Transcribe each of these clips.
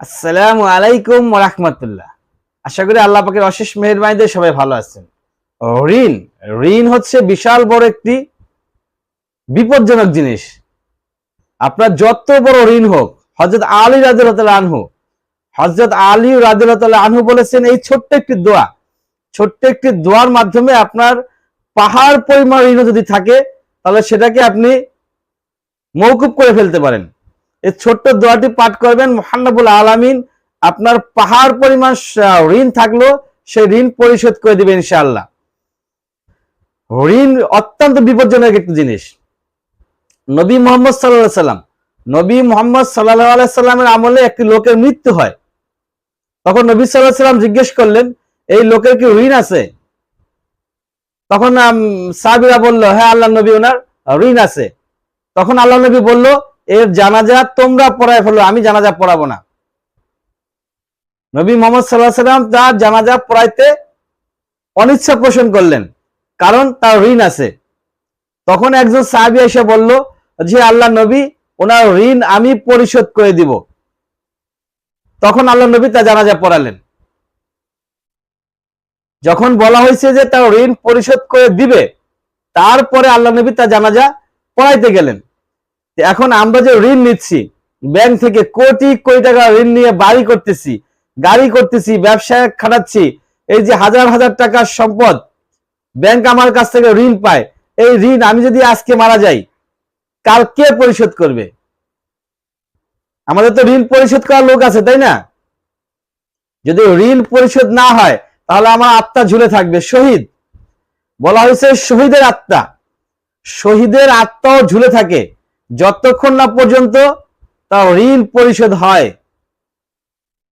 আসসালামু আলাইকুম রাহমাতুল্লাহ। আশা করি আল্লাহ পাকের অশেষ মেহরবানিতে সবাই ভালো আছেন। ঋণ। ঋণ হচ্ছে বিশাল বড় একটি বিপজ্জনক জিনিস। আপনার যত বড় ঋণ হোক হজরত আলী রাজুল্লাহ আনহু হজরত আলী রাজুল্লাহ আনহু বলেছেন, এই ছোট্ট একটি দোয়া, ছোট্ট একটি দোয়ার মাধ্যমে আপনার পাহাড় পরিমাণ ঋণ যদি থাকে, তাহলে সেটাকে আপনি মৌকুব করে ফেলতে পারেন। এই ছোট্ট দোয়াটি পাঠ করবেন মোহান্নবুল আলামিন। আপনার পাহাড় পরিমাণ ঋণ থাকল সেই ঋণ পরিশোধ করে দিবে ইনশাআল্লাহ। ঋণ অত্যন্ত বিপজ্জনক একটি জিনিস। নবী মোহাম্মদ সাল্লাহ সাল্লাম নবী মোহাম্মদ সাল্লাহ সাল্লামের আমলে একটি লোকের মৃত্যু হয়। তখন নবী সাল্লাহ সাল্লাম জিজ্ঞেস করলেন এই লোকের কি ঋণ আছে? তখন আম, সাহাবীরা বলল হ্যাঁ আল্লাহ নবী ওনার ঋণ আছে। তখন আল্লাহ নবী বলল এর জানাজা তোমরা পড়ায় ফেলো, আমি জানাজা পড়াবো না। নবী মোহাম্মদ সাল্লাহ সাল্লাম তার জানাজা পড়াইতে অনিচ্ছা পোষণ করলেন, কারণ তার ঋণ আছে। তখন একজন সাহাবী এসে বলল যে আল্লাহ নবী, ওনার ঋণ আমি পরিশোধ করে দিব। তখন আল্লাহ নবী তা জানাজা পড়ালেন। যখন বলা হয়েছে যে তার ঋণ পরিশোধ করে দিবে, তারপরে আল্লাহ নবী তার জানাজা পড়াইতে গেলেন। তো এখন আমরা যে ঋণ নিচ্ছি, ব্যাংক থেকে কোটি কোটি টাকা ঋণ নিয়ে বাড়ি করতেছি, গাড়ি করতেছি ব্যবসায় খাটাচ্ছি, এই যে হাজার হাজার টাকার সম্পদ ব্যাংক আমার কাছ থেকে ঋণ পায়, এই ঋণ আমি যদি আজকে মারা যাই, কাল কে পরিশোধ করবে? আমাদের তো ঋণ পরিশোধ করার লোক আছে, তাই না? যদি ঋণ পরিশোধ না হয়, তাহলে আমার আত্মা ঝুলে থাকবে, শহীদ। বলা হয়েছে শহীদের আত্মা। শহীদের আত্মাও ঝুলে থাকে। যতক্ষণ না পর্যন্ত তার ঋণ পরিশোধ হয়।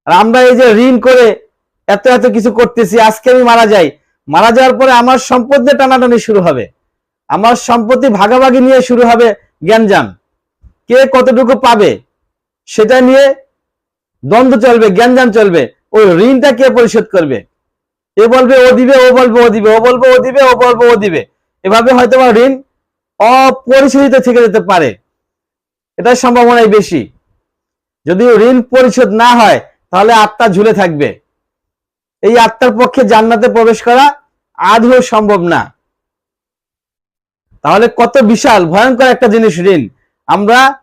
আর আমরা এই যে ঋণ করে এত এত কিছু করতেছি, আজকে আমি মারা যাই। মারা যাওয়ার পরে আমার সম্পদ নিয়ে টানাটানি শুরু হবে। আমার সম্পত্তি ভাগাভাগি নিয়ে শুরু হবে জ্ঞানজাম কে কতটুকু পাবে সেটা নিয়ে দ্বন্দ্ব চলবে জ্ঞানজাম চলবে। ওই ঋণটা কে পরিশোধ করবে? এ বলবে, ও দিবে, ও বলবে, ও দিবে, ও বলবে, ও দিবে, ও বলবে, ও দিবে। এভাবে হয়তো ঋণ অপরিশোধিত থেকে যেতে পারে। এটার সম্ভাবনাই বেশি। যদি ঋণ পরিশোধ না হয়, তাহলে আত্মা ঝুলে থাকবে। এই আত্মার পক্ষে জান্নাতে প্রবেশ করা আদৌ সম্ভব না। তাহলে কত বিশাল, ভয়ঙ্কর একটা জিনিস ঋণ। আমরা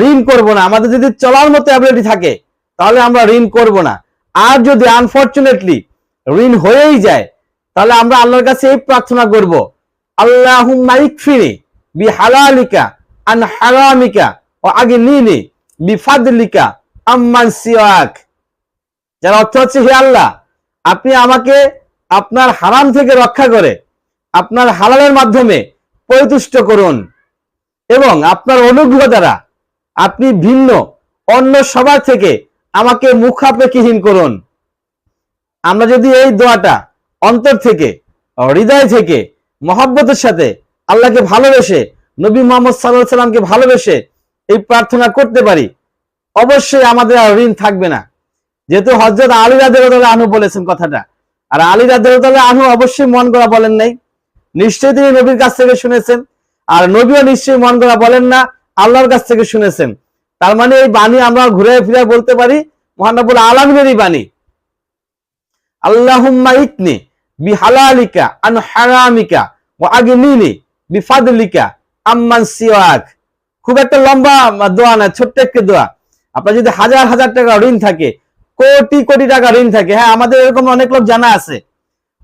ঋণ করব না। আমাদের যদি চলার মতো অ্যাবিলিটি থাকে, তাহলে আমরা ঋণ করব না। আর যদি আনফরচুনেটলি ঋণ হয়েই যায়, তাহলে আমরা আল্লাহর কাছে এই প্রার্থনা করব, আল্লাহুম্মা বি বিহালালিকা আন হারামিকা আগনিনি বিফাদলিকা, আম্মান সিওয়াক। যার অর্থ হচ্ছে, হে আল্লাহ, আপনি আমাকে আপনার হারাম থেকে রক্ষা করে আপনার হালালের মাধ্যমে পরিতুষ্ট করুন এবং আপনার অনুগ্রহ দ্বারা আপনি ভিন্ন অন্য সবার থেকে আমাকে মুখাপেক্ষিহীন করুন। আমরা যদি এই দোয়াটা অন্তর থেকে, হৃদয় থেকে, মহাব্বতের সাথে আল্লাহকে ভালোবেসে, নবী মোহাম্মদ সাল্লাহ সাল্লামকে ভালোবেসে এই প্রার্থনা করতে পারি। অবশ্যই আমাদের আর ঋণ থাকবে না। যেহেতু হজরত আলী রাদিয়াল্লাহু আনহু বলেছেন কথাটা। আর আলী রাদিয়াল্লাহু আনহু অবশ্যই মন করা বলেন নাই। নিশ্চয়ই তিনি নবীর কাছ থেকে শুনেছেন। আর নবীও নিশ্চয়ই মন করা বলেন না, আল্লাহর কাছ থেকে শুনেছেন। তার মানে এই বাণী আমরা ঘুরে ফিরে বলতে পারি, মহানবুল আলমিনেরই বাণী। আল্লাহুম্মা ইতনি বিহালালিকা আন হারামিকা ওয়া আগনিনি বিফাদলিকা আম্মান সিওয়াক। খুব একটা লম্বা দোয়া না, ছোট্ট একটি দোয়া। আপনার যদি হাজার হাজার টাকা ঋণ থাকে, কোটি কোটি টাকা ঋণ থাকে হ্যাঁ আমাদের এরকম অনেক লোক জানা আছে।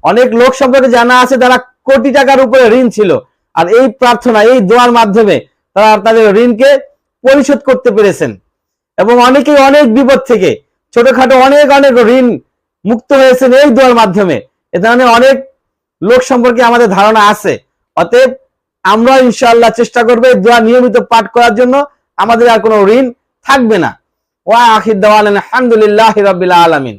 অনেক লোক সম্পর্কে জানা আছে তারা কোটি টাকার উপরে ঋণ ছিল। আর এই প্রার্থনা, এই দোয়ার মাধ্যমে তারা তাদের ঋণকে পরিশোধ করতে পেরেছেন। এবং অনেকেই অনেক বিপদ থেকে, ছোটখাটো অনেক অনেক ঋণ মুক্ত হয়েছেন এই দোয়ার মাধ্যমে। এ ধরনের অনেক লোক সম্পর্কে আমাদের ধারণা আছে। অতএব আমরা ইনশাআল্লাহ চেষ্টা করব দোয়া নিয়মিত পাঠ করার জন্য। আমাদের আর কোনো ঋণ থাকবে না। ওয়া আখির দাওয়ান আলহামদুলিল্লাহ রবিল্লা আলামিন।